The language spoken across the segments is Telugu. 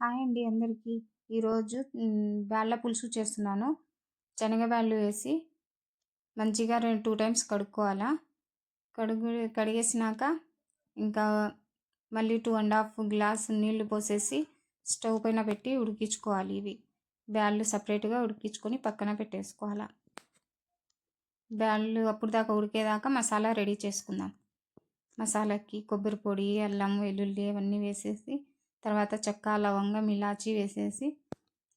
హాయ్ అండి అందరికీ. ఈరోజు బ్యాళ్ళ పులుసు చేస్తున్నాను. శనగబ్యాళ్ళు వేసి మంచిగా రెండు టూ టైమ్స్ కడుక్కోవాలా. కడుగు కడిగేసినాక ఇంకా మళ్ళీ టూ అండ్ హాఫ్ గ్లాస్ నీళ్ళు పోసేసి స్టవ్ పైన పెట్టి ఉడికించుకోవాలి ఇవి. బ్యాళ్ళు సపరేట్గా ఉడికించుకొని పక్కన పెట్టేసుకోవాలా. బ్యాళ్ళు అప్పుడు దాకా ఉడికేదాకా మసాలా రెడీ చేసుకుందాం. మసాలాకి కొబ్బరి పొడి అల్లం వెల్లుల్లి అవన్నీ వేసేసి తర్వాత చెక్క లవంగం ఇలాచి వేసేసి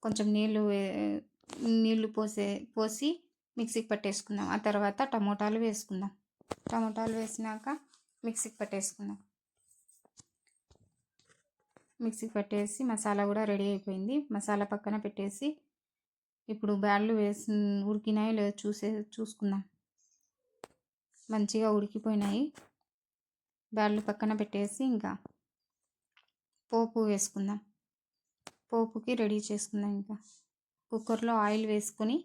కొంచెం నీళ్ళు వే- నీళ్ళు పోసే పోసి మిక్సీకి పట్టేసుకుందాం. ఆ తర్వాత టమోటాలు వేసుకుందాం. టమోటాలు వేసినాక మిక్సీకి పట్టేసుకుందాం. మిక్సీకి పట్టేసి మసాలా కూడా రెడీ అయిపోయింది. మసాలా పక్కన పెట్టేసి ఇప్పుడు బ్యాడ్లు వేసి ఉడికినాయో లేదో చూసే చూసుకుందాం. మంచిగా ఉడికిపోయినాయి. బ్యాడ్లు పక్కన పెట్టేసి ఇంకా పోపు వేసుకుందాం. పోపుకి రెడీ చేసుకుందాం ఇంకా. కుక్కర్లో ఆయిల్ వేసుకొని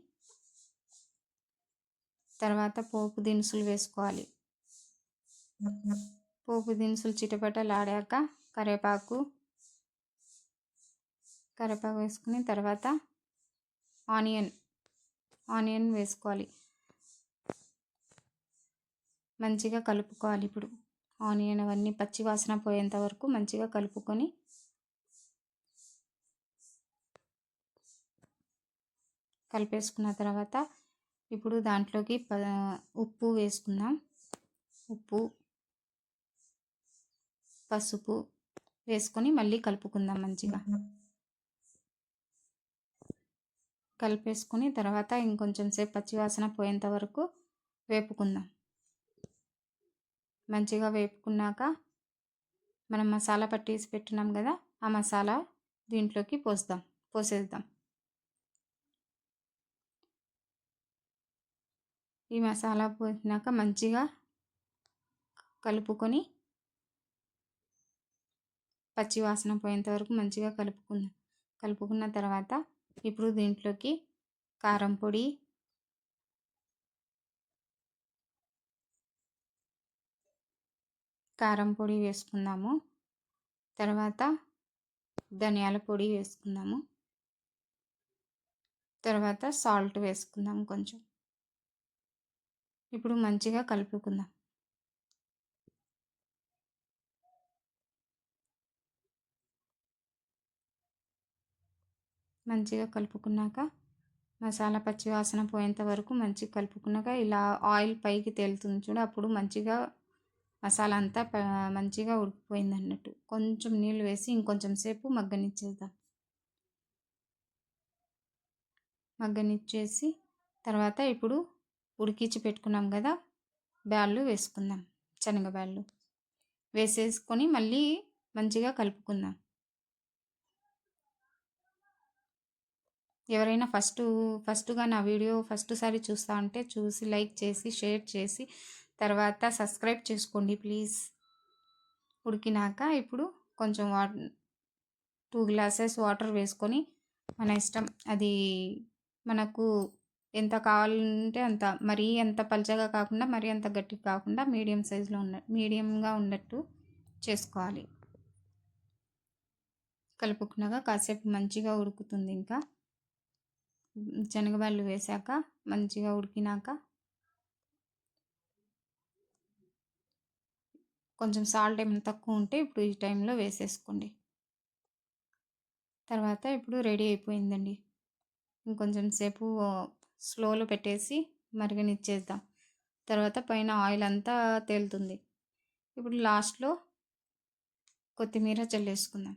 తర్వాత పోపు దినుసులు వేసుకోవాలి. పోపు దినుసులు చిటపటలాడాక కరివేపాకు కరివేపాకు వేసుకుని తర్వాత ఆనియన్ ఆనియన్ వేసుకోవాలి. మంచిగా కలుపుకోవాలి ఇప్పుడు. ఆనియన్ అవన్నీ పచ్చి వాసన పోయేంత వరకు మంచిగా కలుపుకొని కలిపేసుకున్న తర్వాత ఇప్పుడు దాంట్లోకి ప ఉప్పు వేసుకుందాం. ఉప్పు పసుపు వేసుకొని మళ్ళీ కలుపుకుందాం మంచిగా. కలిపేసుకొని తర్వాత ఇంకొంచెం సేపు పచ్చివాసన పోయేంత వరకు వేపుకుందాం. మంచిగా వేపుకున్నాక మనం మసాలా పట్టేసి పెట్టున్నాం కదా ఆ మసాలా దీంట్లోకి పోస్తాం పోసేద్దాం. ఈ మసాలా పోసినాక మంచిగా కలుపుకొని పచ్చి వాసన పోయేంత వరకు మంచిగా కలుపుకుందాం కలుపుకున్న తర్వాత ఇప్పుడు దీంట్లోకి కారం పొడి కారం పొడి వేసుకుందాము. తర్వాత ధనియాల పొడి వేసుకుందాము. తర్వాత సాల్ట్ వేసుకుందాం కొంచెం. ఇప్పుడు మంచిగా కలుపుకుందాం. మంచిగా కలుపుకున్నాక మసాలా పచ్చి వాసన పోయేంత వరకు మంచిగా కలుపుకున్నాక ఇలా ఆయిల్ పైకి తేలుతుంది చూడు అప్పుడు మంచిగా మసాలా అంతా మంచిగా ఉడికిపోయింది అన్నట్టు కొంచెం నీళ్ళు వేసి ఇంకొంచెం సేపు మగ్గనిచ్చేద్దాం. మగ్గనిచ్చేసి తర్వాత ఇప్పుడు ఉడికించి పెట్టుకున్నాం కదా బ్యాళ్ళు వేసుకుందాం శనగ బ్యాళ్ళు. వేసేసుకొని మళ్ళీ మంచిగా కలుపుకుందాం. ఎవరైనా ఫస్ట్ ఫస్ట్గా నా వీడియో ఫస్ట్ సారి చూస్తా ఉంటే చూసి లైక్ చేసి షేర్ చేసి తర్వాత సబ్స్క్రైబ్ చేసుకోండి ప్లీజ్. ఉడికినాక ఇప్పుడు కొంచెం వా టూ గ్లాసెస్ వాటర్ వేసుకొని మన ఇష్టం అది మనకు ఎంత కావాలంటే అంత మరీ అంత పల్చగా కాకుండా మరీ అంత గట్టిగా కాకుండా మీడియం సైజులో ఉన్న మీడియంగా ఉన్నట్టు చేసుకోవాలి. కలుపుకున్నాక కాసేపు మంచిగా ఉడుకుతుంది ఇంకా. శనగబాళ్ళు వేసాక మంచిగా ఉడికినాక కొంచెం సాల్ట్ ఏమైనా తక్కువ ఉంటే ఇప్పుడు ఈ టైంలో వేసేసుకోండి. తర్వాత ఇప్పుడు రెడీ అయిపోయిందండి. ఇంకొంచెం సేపు స్లోలో పెట్టేసి మరిగనిచ్చేద్దాం. తర్వాత పైన ఆయిల్ అంతా తేలుతుంది. ఇప్పుడు లాస్ట్లో కొత్తిమీర చల్లేసుకుందాం.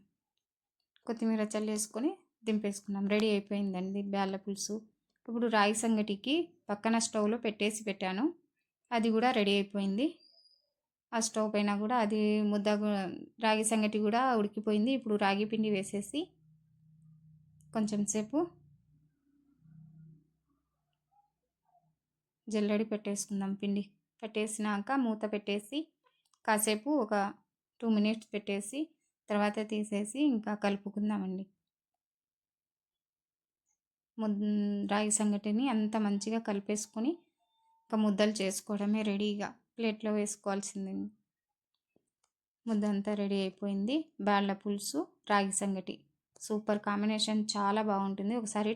కొత్తిమీర చల్లేసుకొని దింపేసుకున్నాం రెడీ అయిపోయిందండి బేళ్ళ పులుసు. ఇప్పుడు రాగి సంగటికి పక్కన స్టవ్లో పెట్టేసి పెట్టాను. అది కూడా రెడీ అయిపోయింది. ఆ స్టవ్ పైన కూడా అది ముద్ద రాగి సంగటి కూడా ఉడికిపోయింది. ఇప్పుడు రాగి పిండి వేసేసి కొంచెం సేపు జల్లడి పెట్టేసుకుందాం పిండి. పెట్టేసినాక మూత పెట్టేసి కాసేపు ఒక టూ మినిట్స్ పెట్టేసి తర్వాత తీసేసి ఇంకా కలుపుకుందామండి. ముద్ రాగి సంగటిని అంత మంచిగా కలిపేసుకొని ఇంకా ముద్దలు చేసుకోవడమే రెడీగా. ప్లేట్లో వేసుకోవాల్సింది. ముద్దంతా రెడీ అయిపోయింది. బ్యాళ్ళ పులుసు రాగి సంగటి. సూపర్ కాంబినేషన్ చాలా బాగుంటుంది. ఒకసారి